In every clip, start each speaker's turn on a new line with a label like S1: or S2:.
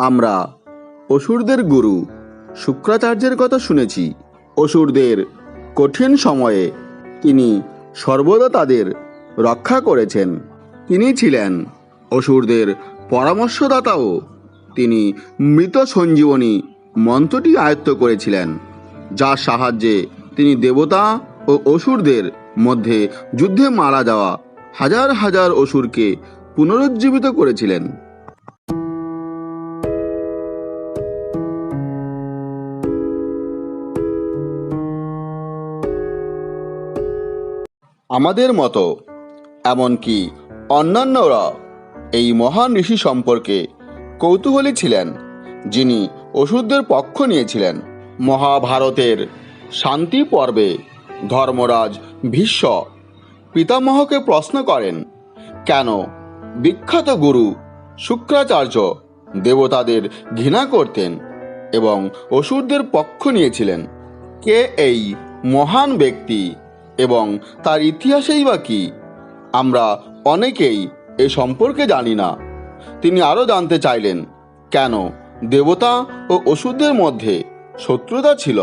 S1: আমরা অসুরদের গুরু শুক্রাচার্যের কথা শুনেছি। অসুরদের কঠিন সময়ে তিনি সর্বদা তাদের রক্ষা করেছেন। তিনি ছিলেন অসুরদের পরামর্শদাতাও। তিনি মৃত সঞ্জীবনী মন্ত্রটি আয়ত্ত করেছিলেন, যার সাহায্যে তিনি দেবতা ও অসুরদের মধ্যে যুদ্ধে মারা যাওয়া হাজার হাজার অসুরকে পুনরুজ্জীবিত করেছিলেন। আমাদের মতো, এমনকি অন্যান্যরা এই মহান ঋষি সম্পর্কে কৌতূহলী ছিলেন, যিনি অসুরদের পক্ষ নিয়েছিলেন। মহাভারতের শান্তি পর্বে ধর্মরাজ ভীষ্ম পিতামহকে প্রশ্ন করেন, কেন বিখ্যাত গুরু শুক্রাচার্য দেবতাদের ঘৃণা করতেন এবং অসুরদের পক্ষ নিয়েছিলেন? কে এই মহান ব্যক্তি এবং তার ইতিহাসেই বা কি? আমরা অনেকেই এ সম্পর্কে জানি না। তিনি আরও জানতে চাইলেন, কেন দেবতা ও অসুরদের মধ্যে শত্রুতা ছিল?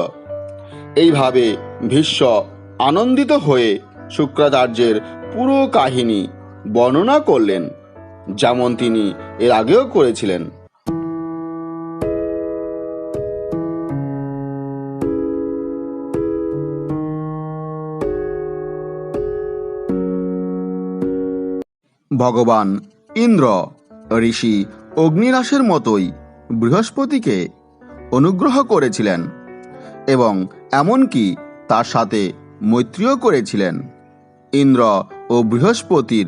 S1: এইভাবে ভীষ্ম আনন্দিত হয়ে শুক্রাচার্যের পুরো কাহিনী বর্ণনা করলেন, যেমন তিনি এর আগেও করেছিলেন। ভগবান ইন্দ্র, ঋষি অগ্নিরাসের মতোই বৃহস্পতিকে অনুগ্রহ করেছিলেন এবং এমনকি তার সাথে মৈত্রীও করেছিলেন। ইন্দ্র ও বৃহস্পতির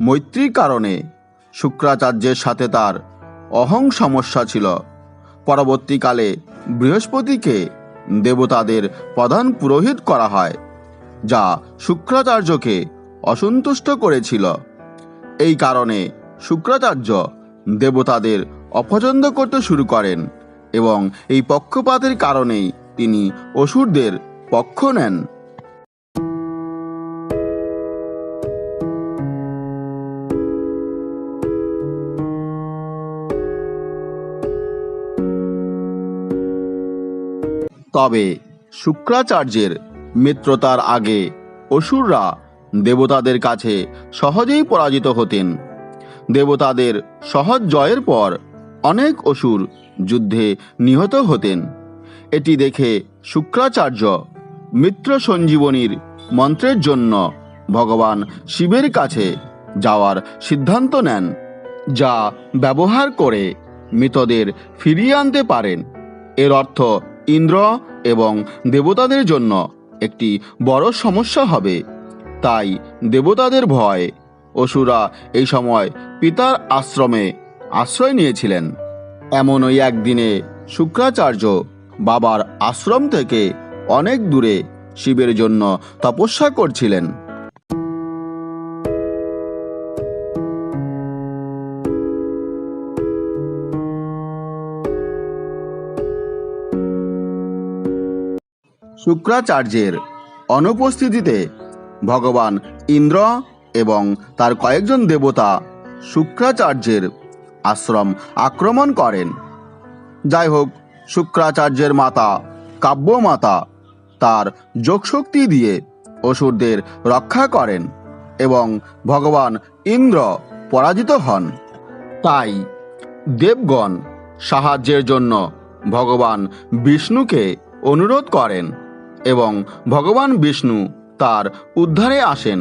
S1: মৈত্রীর কারণে শুক্রাচার্যের সাথে তার অহং সমস্যা ছিল। পরবর্তীকালে বৃহস্পতিকে দেবতাদের প্রধান পুরোহিত করা হয়, যা শুক্রাচার্যকে অসন্তুষ্ট করেছিল। এই কারণে শুক্রাচার্য দেবতাদের অপছন্দ করতে শুরু করেন এবং এই পক্ষপাতের কারণেই তিনি অসুরদের পক্ষ নেন। তবে শুক্রাচার্যের মিত্রতার আগে অসুররা দেবতাদের কাছে সহজেই পরাজিত হতেন। দেবতাদের সহজ জয়ের পর অনেক অসুর যুদ্ধে নিহত হতেন। এটি দেখে শুক্রাচার্য মিত্র সঞ্জীবনীর মন্ত্রের জন্য ভগবান শিবের কাছে যাওয়ার সিদ্ধান্ত নেন, যা ব্যবহার করে মৃতদের ফিরিয়ে আনতে পারেন। এর অর্থ ইন্দ্র এবং দেবতাদের জন্য একটি বড় সমস্যা হবে। তাই দেবতাদের ভয়। অসুরা এই সময় পিতার আশ্রমে আশ্রয় নিয়েছিলেন। এমনই একদিনে শুক্রাচার্য বাবার আশ্রম থেকে অনেক দূরে শিবের জন্য তপস্যা করছিলেন। শুক্রাচার্যের অনুপস্থিতিতে ভগবান ইন্দ্র এবং তার কয়েকজন দেবতা শুক্রাচার্যের আশ্রম আক্রমণ করেন। যাই হোক শুক্রাচার্যের মাতা কাব্যমাতা তার যোগশক্তি দিয়ে অসুরদের রক্ষা করেন এবং ভগবান ইন্দ্র পরাজিত হন। তাই দেবগণ সাহায্যের জন্য ভগবান বিষ্ণুকে অনুরোধ করেন এবং ভগবান বিষ্ণু তার উদ্ধারে আসেন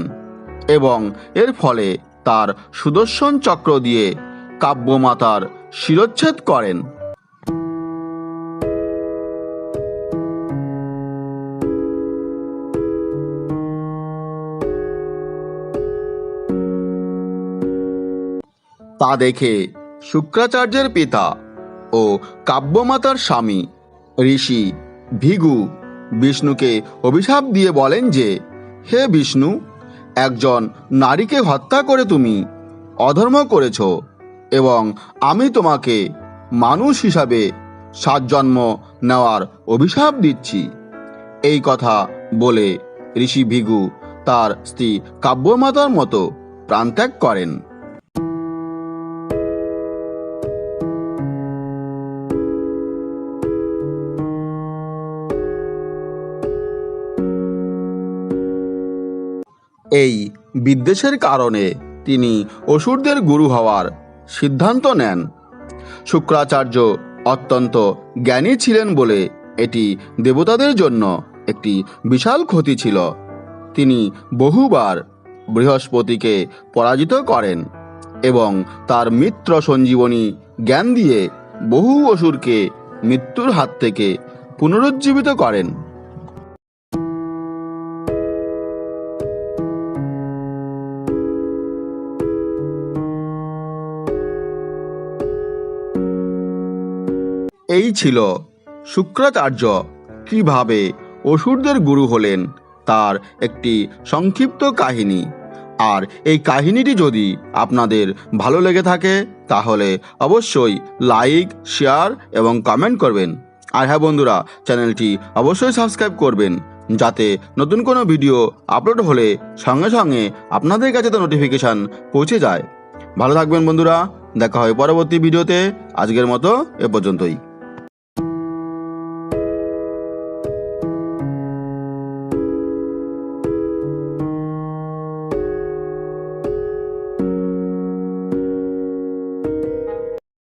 S1: এবং এর ফলে তার সুদর্শন চক্র দিয়ে কাব্যমাতার শিরচ্ছেদ করেন। তা দেখে শুক্রাচার্যের পিতা ও কাব্যমাতার স্বামী ঋষি ভিগু বিষ্ণুকে অভিশাপ দিয়ে বলেন যে হে বিষ্ণু, একজন নারীকে হত্যা করে তুমি, অধর্ম করেছ, এবং আমি তোমাকে মানুষ হিসাবে সাত জন্ম নেওয়ার অভিশাপ দিচ্ছি। এই কথা বলে ঋষি ভিগু তার স্ত্রী কাব্যমাতার মতো প্রাণত্যাগ করেন। এই বিদ্বেষের কারণে তিনি অসুরদের গুরু হওয়ার সিদ্ধান্ত নেন। শুক্রাচার্য অত্যন্ত জ্ঞানী ছিলেন বলে এটি দেবতাদের জন্য একটি বিশাল ক্ষতি ছিল। তিনি বহুবার বৃহস্পতিকে পরাজিত করেন এবং তার মিত্র সঞ্জীবনী জ্ঞান দিয়ে বহু অসুরকে মৃত্যুর হাত থেকে পুনরুজ্জীবিত করেন। এই ছিল শুক্রাচার্য কীভাবে অসুরদের গুরু হলেন তার একটি সংক্ষিপ্ত কাহিনী। আর এই কাহিনীটি যদি আপনাদের ভালো লেগে থাকে, তাহলে অবশ্যই লাইক, শেয়ার এবং কমেন্ট করবেন। আর হ্যাঁ বন্ধুরা, চ্যানেলটি অবশ্যই সাবস্ক্রাইব করবেন যাতে নতুন কোনো ভিডিও আপলোড হলে সঙ্গে সঙ্গে আপনাদের কাছে তো নোটিফিকেশান পৌঁছে যায়। ভালো থাকবেন বন্ধুরা, দেখা হয় পরবর্তী ভিডিওতে। আজকের মতো এ পর্যন্তই।